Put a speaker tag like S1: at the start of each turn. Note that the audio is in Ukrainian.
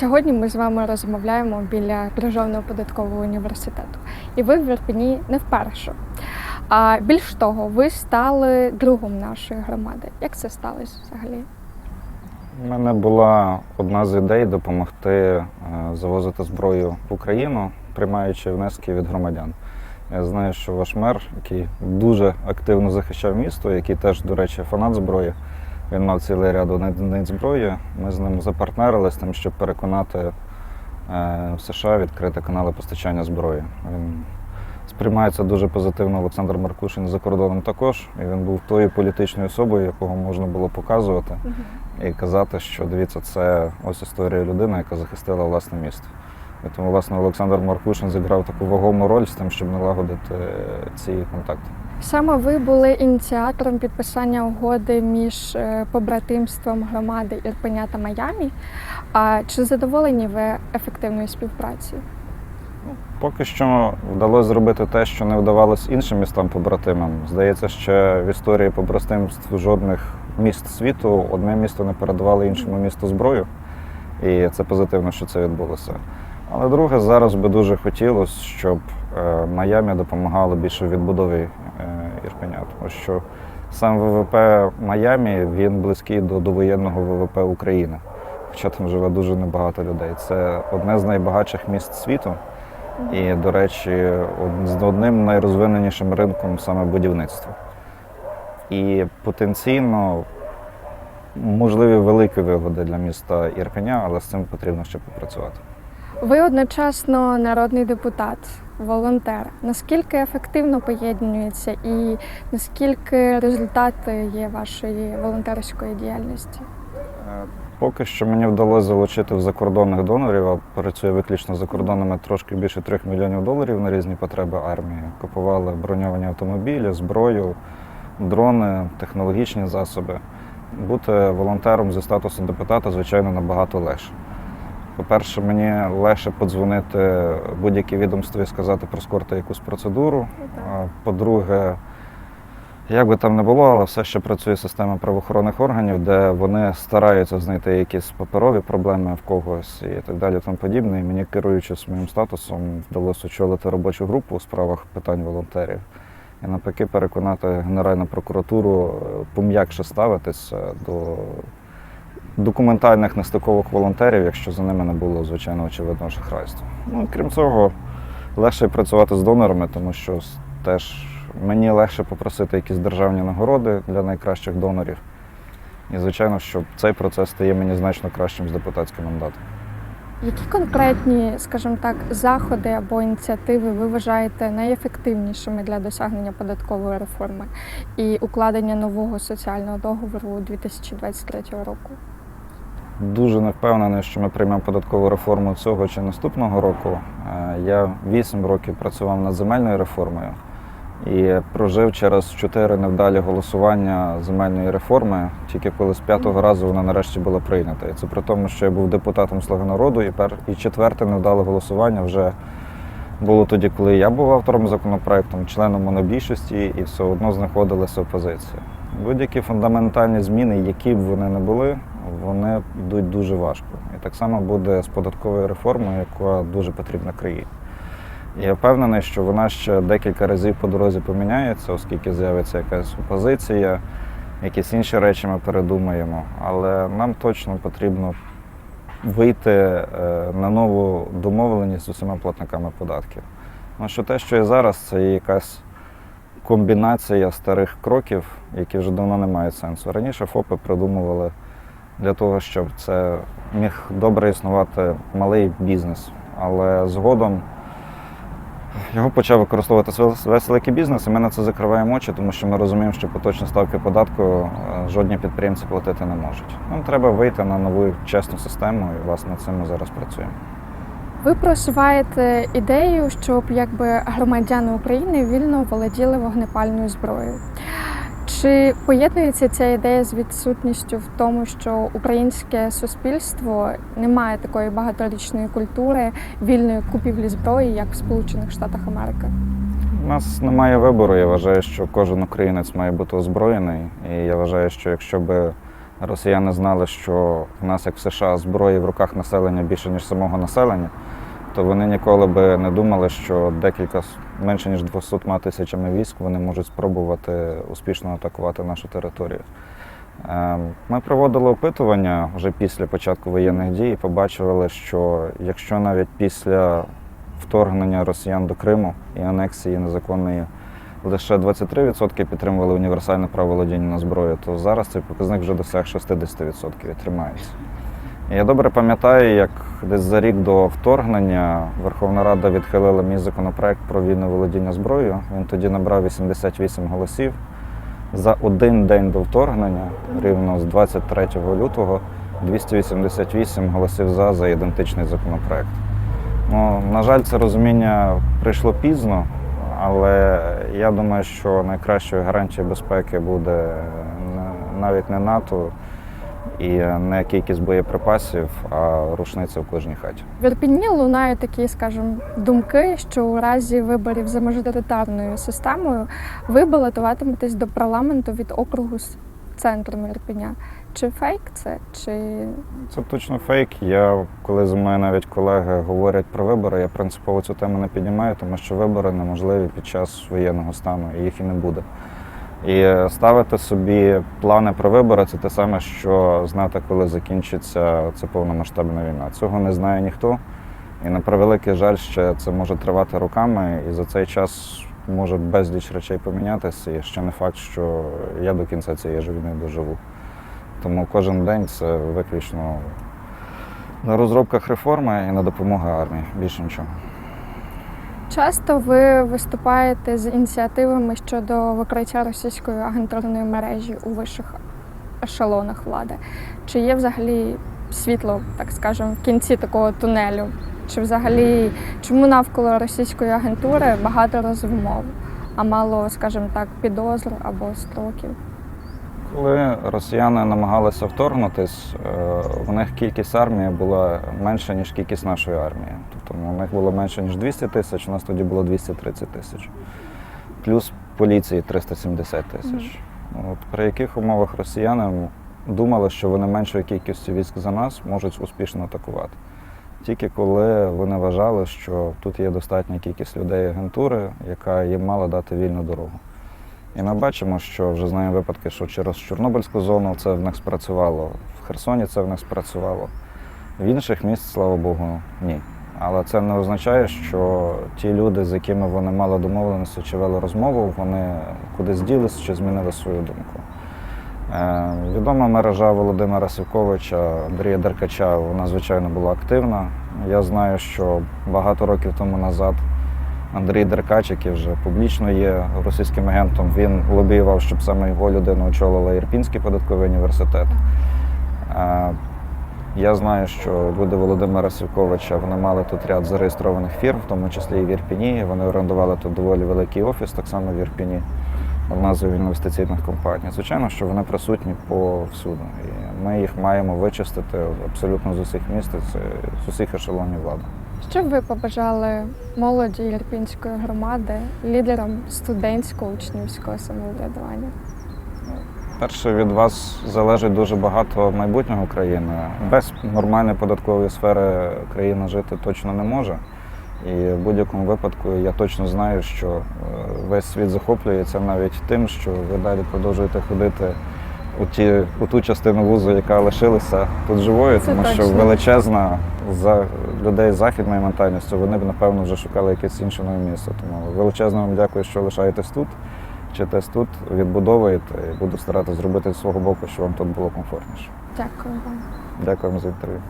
S1: Сьогодні ми з вами розмовляємо біля Державного податкового університету. І ви в Ірпені не вперше. А більш того, ви стали другом нашої громади. Як це сталося взагалі?
S2: У мене була одна з ідей допомогти е, завозити зброю в Україну, приймаючи внески від громадян. Я знаю, що ваш мер, який дуже активно захищав місто, який теж, до речі, фанат зброї, він мав цілий ряд одиниць зброї. Ми з ним запартнерили з тим, щоб переконати е, в США відкрити канали постачання зброї. Він сприймається дуже позитивно Олександр Маркушин за кордоном також. І він був тою політичною особою, якого можна було показувати і казати, що дивіться, це ось історія людини, яка захистила власне місто. І тому, власне, Олександр Маркушин зіграв таку вагому роль з тим, щоб налагодити ці контакти.
S1: Саме ви були ініціатором підписання угоди між е, побратимством громади Ірпеня та Майамі. А чи задоволені ви ефективною співпрацею?
S2: Поки що вдалося зробити те, що не вдавалося іншим містам побратимам. Здається, ще в історії побратимств жодних міст світу одне місто не передавало іншому місту зброю. І це позитивно, що це відбулося. Але друге, зараз би дуже хотілося, щоб е, Майамі допомагало більше в відбудові е, Ірпеня. Тому що сам ВВП Майамі він близький до довоєнного ВВП України. Хоча там живе дуже небагато людей. Це одне з найбагатших міст світу. І, до речі, з одним найрозвиненішим ринком саме будівництва. І потенційно можливі великі вигоди для міста Ірпеня, але з цим потрібно ще попрацювати.
S1: Ви одночасно народний депутат, волонтер. Наскільки ефективно поєднується і наскільки результати є вашої волонтерської діяльності?
S2: Е, Поки що мені вдалося залучити в закордонних донорів, а працює виключно за кордонами трошки більше трьох мільйонів доларів на різні потреби армії. Купували броньовані автомобілі, зброю, дрони, технологічні засоби. Бути волонтером зі статусу депутата, звичайно, набагато легше. По-перше, мені легше подзвонити будь-яке відомство і сказати прискорити якусь процедуру. По-друге, як би там не було, але все ще працює система правоохоронних органів, де вони стараються знайти якісь паперові проблеми в когось і так далі, тому подібне. І мені, керуючись моїм статусом, вдалося очолити робочу групу у справах питань волонтерів. І навпаки переконати Генеральну прокуратуру е, пом'якше ставитися до документальних нестиковок волонтерів, якщо за ними не було, звичайно, очевидного шахрайства. Ну, крім цього, легше працювати з донорами, тому що теж мені легше попросити якісь державні нагороди для найкращих донорів. І, звичайно, що цей процес стає мені значно кращим з депутатським мандатом.
S1: Які конкретні, скажімо так, заходи або ініціативи ви вважаєте найефективнішими для досягнення податкової реформи і укладення нового соціального договору 2023 року?
S2: Дуже не впевнений, що ми приймемо податкову реформу цього чи наступного року. Е, Я 8 років працював над земельною реформою і прожив через 4 невдалі голосування земельної реформи, тільки коли з п'ятого разу вона нарешті була прийнята. І це при тому, що я був депутатом Слуги народу, і, пер... і четверте невдале голосування вже було тоді, коли я був автором законопроекту, членом монобільшості, і все одно знаходилася опозиція. Будь-які фундаментальні зміни, які б вони не були, вони йдуть дуже важко. І так само буде з податковою реформою, яка дуже потрібна країні. Я впевнений, що вона ще декілька разів по дорозі поміняється, оскільки з'явиться якась опозиція, якісь інші речі ми передумаємо. Але нам точно потрібно вийти е, на нову домовленість з усіма платниками податків. Ну, що те, що є зараз, це є якась комбінація старих кроків, які вже давно не мають сенсу. Раніше ФОПи придумували для того, щоб це міг добре існувати малий бізнес. Але згодом його почав використовувати великий бізнес, і ми на це закриваємо очі, тому що ми розуміємо, що поточні ставки податку е, жодні підприємці платити не можуть. Нам треба вийти на нову чесну систему, і власне цим ми зараз працюємо.
S1: Ви просуваєте ідею, щоб якби громадяни України вільно володіли вогнепальною зброєю. Чи поєднується ця ідея з відсутністю в тому, що українське суспільство не має такої багаторічної культури вільної купівлі зброї, як в Сполучених Штатах Америки?
S2: У нас немає вибору. Я вважаю, що кожен українець має бути озброєний. І я вважаю, що якщо би росіяни знали, що в нас, як в США, зброї в руках населення більше, ніж самого населення, то вони ніколи би не думали, що декілька менше ніж 200 тисячами військ вони можуть спробувати успішно атакувати нашу територію. Е, Ми проводили опитування вже після початку воєнних дій і побачили, що якщо навіть після вторгнення росіян до Криму і анексії незаконної лише 23% підтримували універсальне право володіння на зброю, то зараз цей показник вже досяг 60% і тримається. Я добре пам'ятаю, як десь за рік до вторгнення Верховна Рада відхилила мій законопроект про вільне володіння зброєю. Він тоді набрав 88 голосів. За один день до вторгнення, рівно з 23 лютого, 288 голосів за за ідентичний законопроект. Ну, на жаль, це розуміння прийшло пізно, але я думаю, що найкращою гарантією безпеки буде навіть не НАТО і не кількість боєприпасів, а рушниця в кожній хаті.
S1: В Ірпіні лунають такі, скажімо, думки, що у разі виборів за мажоритарною системою ви балотуватиметесь до парламенту від округу з центром Ірпіня. Чи фейк це, чи
S2: Це точно фейк. Я коли зі мною навіть колеги говорять про вибори, я принципово цю тему не піднімаю, тому що вибори неможливі під час воєнного стану, і їх і не буде. І ставити собі плани про вибори це те саме, що знати, коли закінчиться ця повномасштабна війна. Цього не знає ніхто. І на превеликий жаль, ще це може тривати роками, і за цей час може безліч речей помінятися. І ще не факт, що я до кінця цієї ж війни доживу. Тому кожен день це виключно на розробках реформи і на допомога армії. Більше нічого.
S1: Часто ви виступаєте з ініціативами щодо викриття російської агентурної мережі у вищих ешелонах влади? Чи є взагалі світло, так скажемо, в кінці такого тунелю? Чи взагалі чому навколо російської агентури багато розмов, а мало, скажімо так, підозр або строків?
S2: Коли росіяни намагалися вторгнутись, е, в них кількість армії була менша, ніж кількість нашої армії. Тобто у них було менше, ніж 200 тисяч, у нас тоді було 230 тисяч. Плюс поліції 370 тисяч. От при яких умовах росіяни думали, що вони меншою кількістю військ за нас можуть успішно атакувати. Тільки коли вони вважали, що тут є достатня кількість людей агентури, яка їм мала дати вільну дорогу. І ми бачимо, що вже знаємо випадки, що через Чорнобильську зону це в них спрацювало, в Херсоні це в них спрацювало. В інших місць, слава Богу, ні. Але це не означає, що ті люди, з якими вони мали домовленості чи вели розмову, вони кудись ділись чи змінили свою думку. Е, відома мережа Володимира Сівковича, Андрія Деркача, вона, звичайно, була активна. Я знаю, що багато років тому назад Андрій Деркач, який вже публічно є російським агентом, він лобіював, щоб саме його людина очолила Ірпінський податковий університет. Е, Я знаю, що люди Володимира Сівковича вони мали тут ряд зареєстрованих фірм, в тому числі і в Ірпіні. Вони орендували тут доволі великий офіс, так само в Ірпіні, в назві інвестиційних компаній. Звичайно, що вони присутні повсюду. І ми їх маємо вичистити абсолютно з усіх міст, з усіх ешелонів влади.
S1: Що б ви побажали молоді Ірпінської громади, лідерам студентського учнівського самоврядування?
S2: Перше, від вас залежить дуже багато майбутнього країни. Без нормальної податкової сфери країна жити точно не може. І в будь-якому випадку я точно знаю, що е, весь світ захоплюється навіть тим, що ви далі продовжуєте ходити у, ті, у ту частину вузу, яка лишилася тут живою,
S1: Це
S2: тому що величезна за людей з західною ментальністю, вони б напевно вже шукали якесь інше нове місце. Тому величезно вам дякую, що лишаєтесь тут. Вчитесь тут, відбудовуєте і буду старатися зробити з свого боку, щоб вам тут було комфортніше.
S1: Дякую вам.
S2: Дякуємо за інтерв'ю.